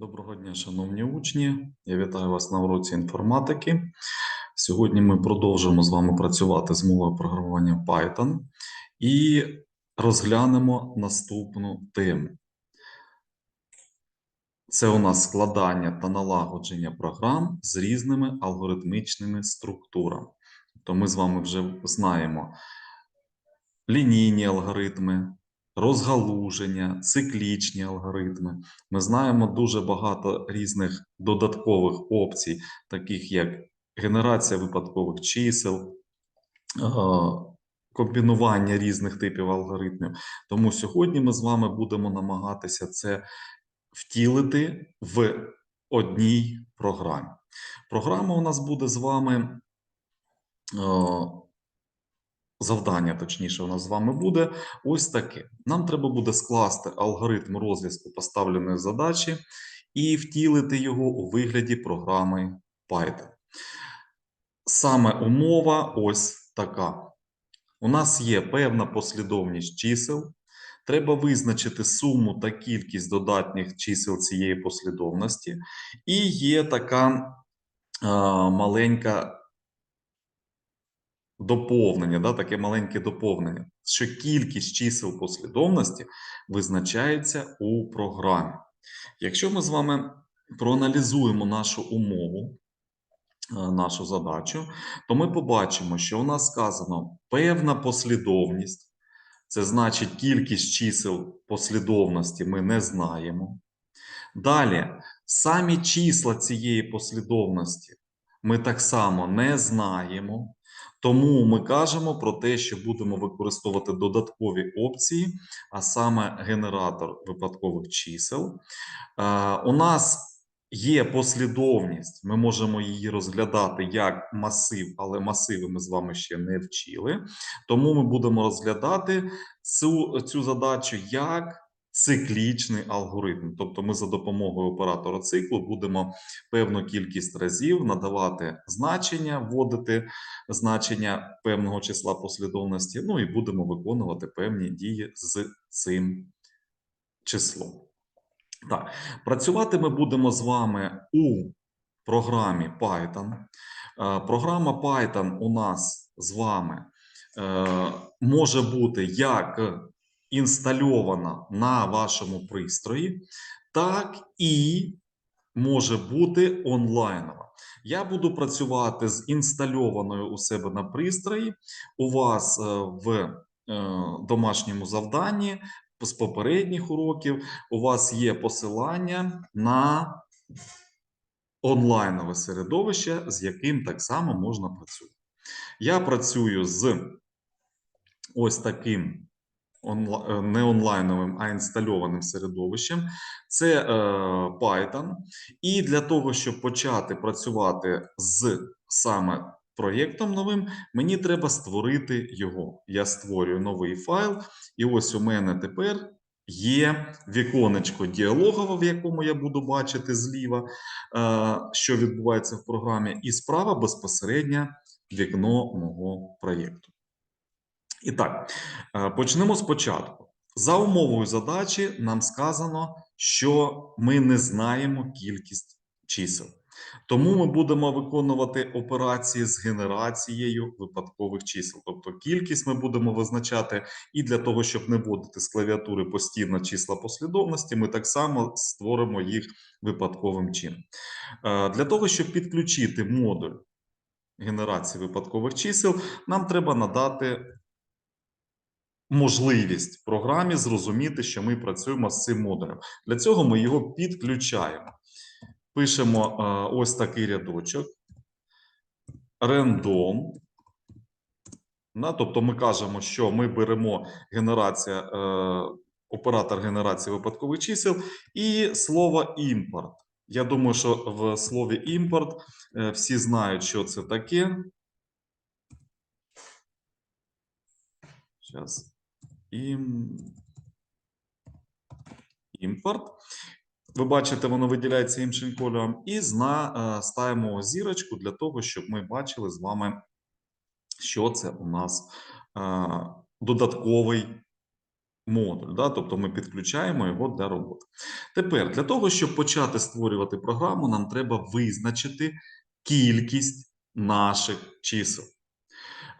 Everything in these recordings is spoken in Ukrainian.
Доброго дня, шановні учні. Я вітаю вас на уроці інформатики. Сьогодні ми продовжимо з вами працювати з мовою програмування Python і розглянемо наступну тему. Це у нас складання та налагодження програм з різними алгоритмічними структурами. То ми з вами вже знаємо лінійні алгоритми, розгалуження, циклічні алгоритми. Ми знаємо дуже багато різних додаткових опцій, таких як генерація випадкових чисел, е, комбінування різних типів алгоритмів. Тому сьогодні ми з вами будемо намагатися це втілити в одній програмі. Програма у нас буде з вами. Е, Завдання, точніше, у нас з вами буде ось таке. Нам треба буде скласти алгоритм розв'язку поставленої задачі і втілити його у вигляді програми Python. Саме умова ось така. У нас є певна послідовність чисел. Треба визначити суму та кількість додатніх чисел цієї послідовності, і є така а, маленька доповнення, да, таке маленьке доповнення, що кількість чисел послідовності визначається у програмі. Якщо ми з вами проаналізуємо нашу умову, е, нашу задачу, то ми побачимо, що у нас сказано певна послідовність, це значить кількість чисел послідовності ми не знаємо. Далі, самі числа цієї послідовності ми так само не знаємо. Тому ми кажемо про те, що будемо використовувати додаткові опції, а саме генератор випадкових чисел. Е, У нас є послідовність, ми можемо її розглядати як масив, але масиви ми з вами ще не вчили. Тому ми будемо розглядати цю, цю задачу як циклічний алгоритм. Тобто, ми за допомогою оператора циклу будемо певну кількість разів надавати значення, вводити значення певного числа послідовності, ну і будемо виконувати певні дії з цим числом. Так, працювати ми будемо з вами у програмі Python. Е, Програма Python у нас з вами е, може бути як інстальована на вашому пристрої, так і може бути онлайнова. Я буду працювати з інстальованою у себе на пристрої. У вас е, в е, домашньому завданні з попередніх уроків у вас є посилання на онлайнове середовище, з яким так само можна працювати. Я працюю з ось таким онла- е, не онлайновим, а інстальованим середовищем. Це е, Python. І для того, щоб почати працювати з саме проєктом новим, мені треба створити його. Я створюю новий файл, і ось у мене тепер є віконечко діалогове, в якому я буду бачити зліва, е, що відбувається в програмі, і справа безпосередньо вікно мого проєкту. І так, е, почнемо спочатку. За умовою задачі нам сказано, що ми не знаємо кількість чисел. Тому ми будемо виконувати операції з генерацією випадкових чисел. Тобто кількість ми будемо визначати і для того, щоб не вводити з клавіатури постійно числа послідовності, ми так само створимо їх випадковим чином. Е, Для того, щоб підключити модуль генерації випадкових чисел, нам треба надати можливість програмі зрозуміти, що ми працюємо з цим модулем. Для цього ми його підключаємо. Пишемо е, ось такий рядочок. На, тобто ми кажемо, що ми беремо генерація, е, оператор генерації випадкових чисел і слово імпорт. Я думаю, що в слові імпорт е, всі знають, що це таке. Зараз. Ім... Імпорт. Ви бачите, воно виділяється іншим кольором. І зна... е, ставимо зірочку для того, щоб ми бачили з вами, що це у нас е, додатковий модуль. Да? Тобто ми підключаємо його для роботи. Тепер, для того, щоб почати створювати програму, нам треба визначити кількість наших чисел.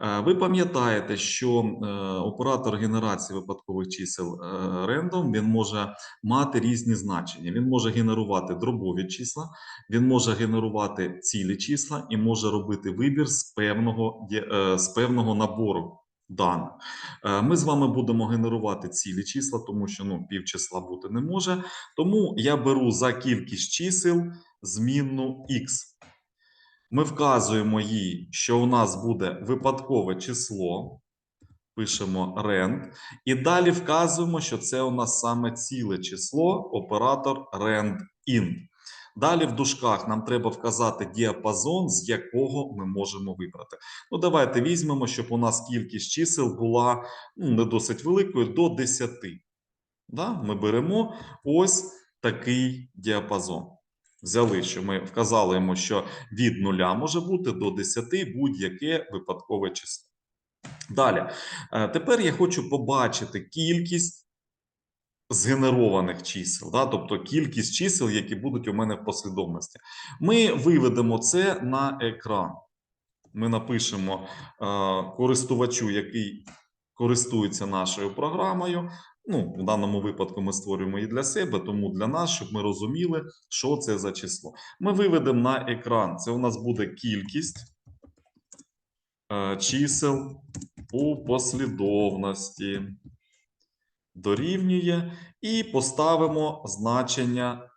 Е, Ви пам'ятаєте, що е, оператор генерації випадкових чисел е, random він може мати різні значення. Він може генерувати дробові числа, він може генерувати цілі числа і може робити вибір з певного, з певного набору даних. Ми з вами будемо генерувати цілі числа, тому що ну, пів числа бути не може. Тому я беру за кількість чисел змінну x. Ми вказуємо їй, що у нас буде випадкове число. Пишемо rand. І далі вказуємо, що це у нас саме ціле число, оператор rand-int. Далі в дужках нам треба вказати діапазон, з якого ми можемо вибрати. Ну, давайте візьмемо, щоб у нас кількість чисел була ну, не досить великою, до 10. Да? Ми беремо ось такий діапазон. Взяли, що ми вказали йому, що від 0 може бути до 10 будь-яке випадкове число. Далі, Е, тепер я хочу побачити кількість згенерованих чисел, да? тобто кількість чисел, які будуть у мене в послідовності. Ми виведемо це на екран. Ми напишемо е, користувачу, який користується нашою програмою. Ну, в даному випадку ми створюємо її для себе, тому для нас, щоб ми розуміли, що це за число. Ми виведемо на екран. Це у нас буде кількість е, чисел у послідовності. Дорівнює і поставимо значення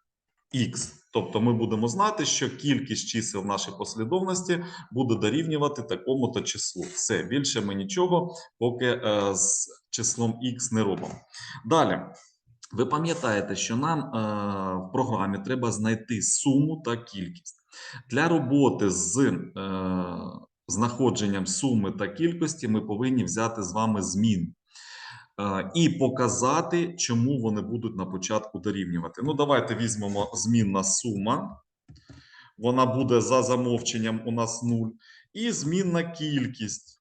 x. Тобто ми будемо знати, що кількість чисел в нашій послідовності буде дорівнювати такому-то числу. Все, більше ми нічого поки е, з числом x не робимо. Далі. Ви пам'ятаєте, що нам е, в програмі треба знайти суму та кількість. Для роботи з е, знаходженням суми та кількості ми повинні взяти з вами змін і показати, чому вони будуть на початку дорівнювати. Ну, давайте візьмемо змінна сума. Вона буде за замовченням у нас 0. І змінна кількість.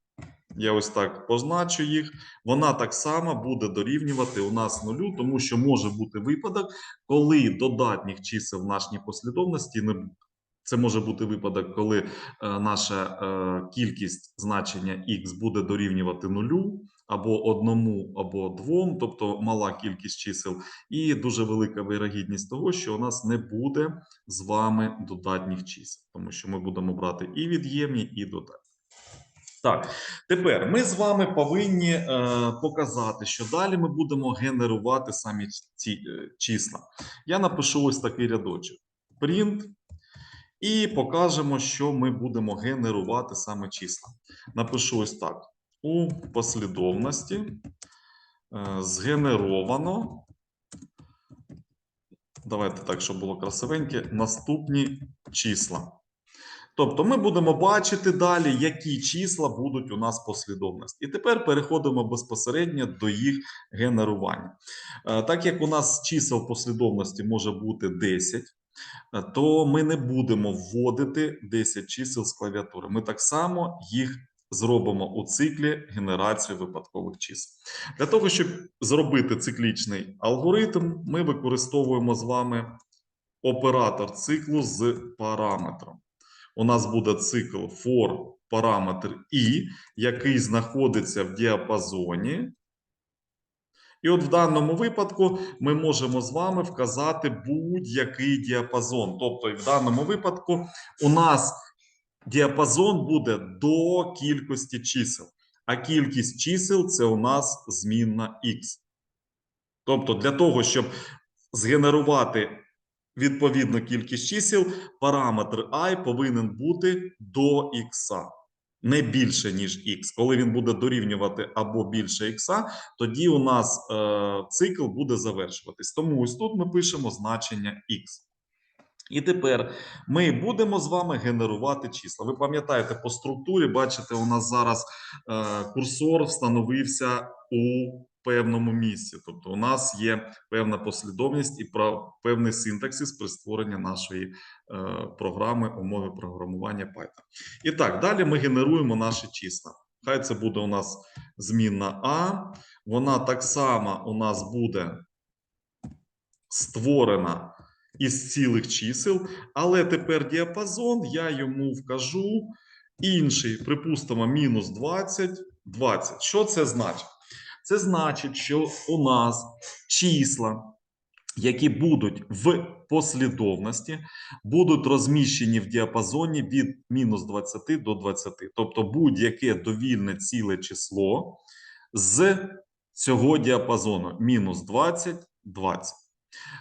Я ось так позначу їх. Вона так само буде дорівнювати у нас нулю, тому що може бути випадок, коли додатніх чисел в нашій послідовності не буде. Це може бути випадок, коли е, наша е, кількість значення x буде дорівнювати нулю, або одному, або двом, тобто мала кількість чисел, і дуже велика вирогідність того, що у нас не буде з вами додатніх чисел, тому що ми будемо брати і від'ємні, і додатні. Так, тепер ми з вами повинні е, показати, що далі ми будемо генерувати самі ці е, числа. Я напишу ось такий рядочок: print, і покажемо, що ми будемо генерувати саме числа. Напишу ось так: у послідовності е, згенеровано. Давайте так, щоб було красивеньке. Наступні числа. Тобто ми будемо бачити далі, які числа будуть у нас послідовності. І тепер переходимо безпосередньо до їх генерування. Е, Так як у нас чисел послідовності може бути 10, е, то ми не будемо вводити 10 чисел з клавіатури. Ми так само їх зробимо у циклі генерації випадкових чисел. Для того, щоб зробити циклічний алгоритм, ми використовуємо з вами оператор циклу з параметром у нас буде цикл for параметр i, який знаходиться в діапазоні. І от в даному випадку ми можемо з вами вказати будь-який діапазон. Тобто, в даному випадку у нас діапазон буде до кількості чисел, а кількість чисел це у нас змінна x. Тобто, для того, щоб згенерувати відповідну кількість чисел, параметр і повинен бути до x, не більше, ніж x. Коли він буде дорівнювати або більше x, тоді у нас е, цикл буде завершуватись. Тому ось тут ми пишемо значення x. І тепер ми будемо з вами генерувати числа. Ви пам'ятаєте по структурі, бачите, у нас зараз е, курсор встановився у певному місці. Тобто, у нас є певна послідовність і певний синтаксис при створенні нашої е, програми умови програмування Python. І так, далі ми генеруємо наші числа. Хай це буде у нас змінна А. вона так само у нас буде створена із цілих чисел, але тепер діапазон я йому вкажу інший, припустимо, мінус 20, 20. Що це значить? Це значить, що у нас числа, які будуть в послідовності, будуть розміщені в діапазоні від мінус 20 до 20. Тобто будь-яке довільне ціле число з цього діапазону мінус 20, 20.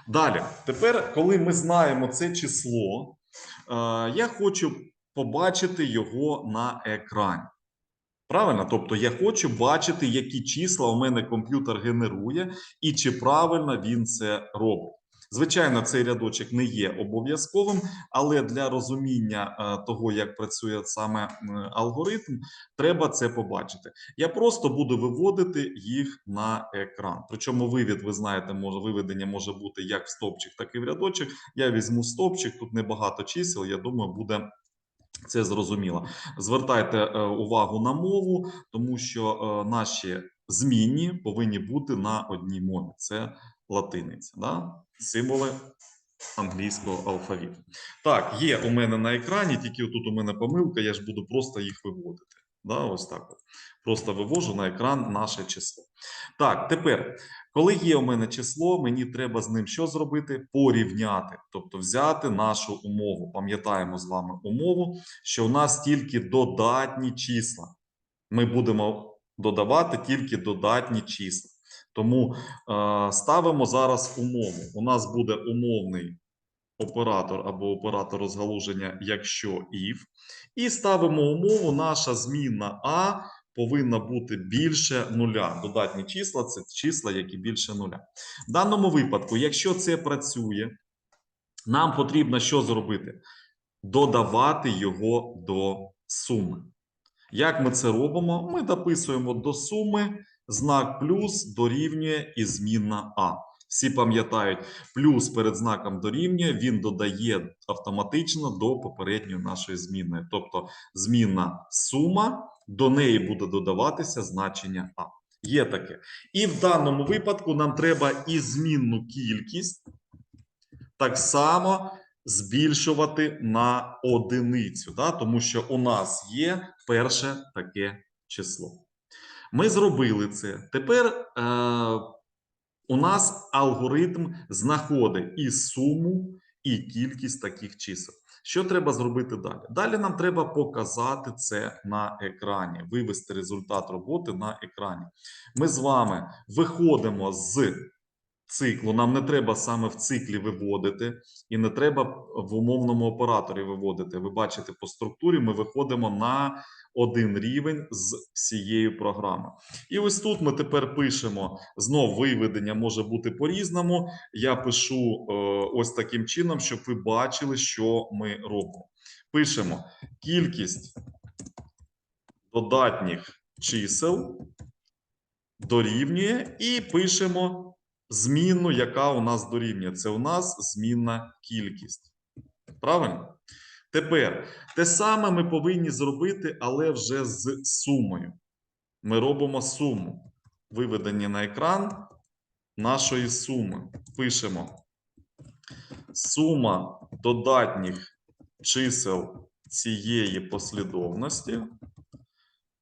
Далі, тепер, коли ми знаємо це число, е, я хочу побачити його на екрані. Правильно? Тобто я хочу бачити, які числа у мене комп'ютер генерує і чи правильно він це робить. Звичайно, цей рядочок не є обов'язковим, але для розуміння е, того, як працює саме е, алгоритм, треба це побачити. Я просто буду виводити їх на екран. Причому вивід, ви знаєте, може виведення може бути як в стовпчик, так і в рядочок. Я візьму стовпчик, тут небагато чисел. Я думаю, буде це зрозуміло. Звертайте е, увагу на мову, тому що наші змінні повинні бути на одній мові. Це латиниця, да? символи англійського алфавіту. Так, є у мене на екрані, тільки тут у мене помилка, я ж буду просто їх виводити. Да, ось так. От. Просто вивожу на екран наше число. Так, тепер, коли є у мене число, мені треба з ним що зробити? Порівняти, тобто взяти нашу умову. Пам'ятаємо з вами умову, що у нас тільки додатні числа. Ми будемо додавати тільки додатні числа. Тому е, ставимо зараз умову. У нас буде умовний оператор або оператор розгалуження, якщо if. І ставимо умову, наша змінна А повинна бути більше нуля. Додатні числа це числа, які більше нуля. В даному випадку, якщо це працює, нам потрібно що зробити? Додавати його до суми. Як ми це робимо? Ми дописуємо до суми знак плюс дорівнює і змінна А. Всі пам'ятають, плюс перед знаком дорівнює, він додає автоматично до попередньої нашої змінної. Тобто змінна сума, до неї буде додаватися значення А. Є таке. І в даному випадку нам треба і змінну кількість так само збільшувати на одиницю, да? тому що у нас є перше таке число. Ми зробили це. Тепер е, у нас алгоритм знаходить і суму, і кількість таких чисел. Що треба зробити далі? Далі нам треба показати це на екрані, вивести результат роботи на екрані. Ми з вами виходимо з циклу. Нам не треба саме в циклі виводити, і не треба в умовному операторі виводити. Ви бачите, по структурі ми виходимо на один рівень з всією програмою. І ось тут ми тепер пишемо знов виведення може бути по-різному. Я пишу е, ось таким чином, щоб ви бачили, що ми робимо. Пишемо кількість додатніх чисел дорівнює, і пишемо змінну, яка у нас дорівнює. Це у нас змінна кількість. Правильно? Тепер те саме ми повинні зробити, але вже з сумою. Ми робимо суму. Виведення на екран нашої суми. Пишемо сума додатніх чисел цієї послідовності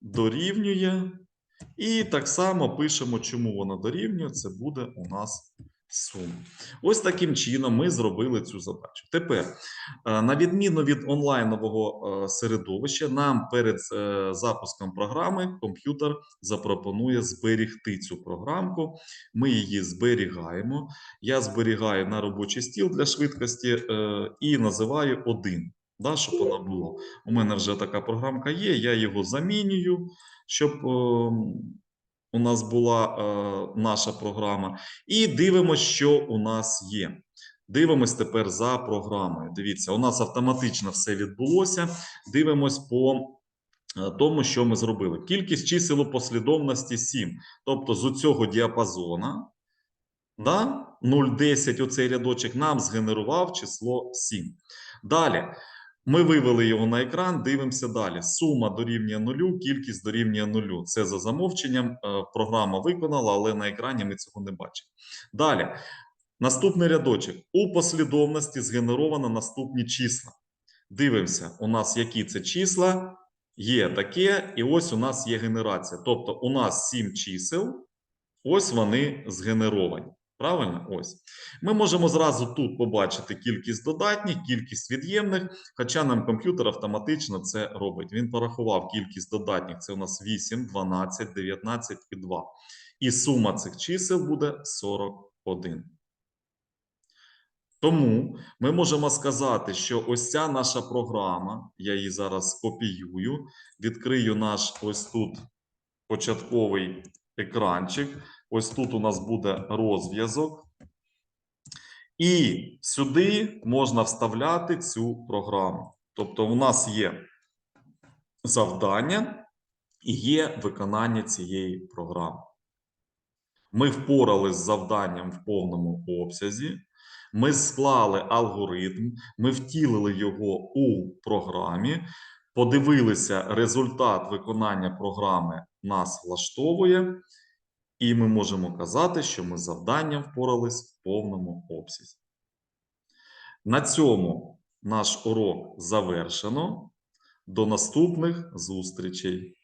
дорівнює. І так само пишемо, чому вона дорівнює. Це буде у нас сума. Ось таким чином ми зробили цю задачу. Тепер, е, на відміну від онлайнового е, середовища, нам перед е, запуском програми комп'ютер запропонує зберігти цю програмку. Ми її зберігаємо. Я зберігаю на робочий стіл для швидкості і називаю один. Да, щоб вона була. У мене вже така програмка є, я його замінюю, щоб у нас була е, наша програма, і дивимося, що у нас є. Дивимось тепер за програмою. Дивіться, у нас автоматично все відбулося. Дивимось по е, тому, що ми зробили. Кількість чисел у послідовності 7. Тобто з цього діапазона да, 0,10 оцей рядочок нам згенерував число 7. Далі. Ми вивели його на екран, дивимося далі. Сума дорівнює нулю, кількість дорівнює нулю. Це за замовченням. е, Програма виконала, але на екрані ми цього не бачимо. Далі. Наступний рядочок. У послідовності згенеровано наступні числа. Дивимося, у нас які це числа. Є таке, і ось у нас є генерація. Тобто у нас 7 чисел, ось вони згенеровані. Правильно? Ось. Ми можемо зразу тут побачити кількість додатніх, кількість від'ємних, хоча нам комп'ютер автоматично це робить. Він порахував кількість додатніх, це у нас 8, 12, 19 і 2. І сума цих чисел буде 41. Тому ми можемо сказати, що ось ця наша програма, я її зараз скопіюю, відкрию наш ось тут початковий екранчик. Ось тут у нас буде розв'язок. І сюди можна вставляти цю програму. Тобто, у нас є завдання і є виконання цієї програми. Ми впорались з завданням в повному обсязі. Ми склали алгоритм, ми втілили його у програмі, подивилися, результат виконання програми нас влаштовує, і ми можемо казати, що ми з завданням впорались в повному обсязі. На цьому наш урок завершено. До наступних зустрічей!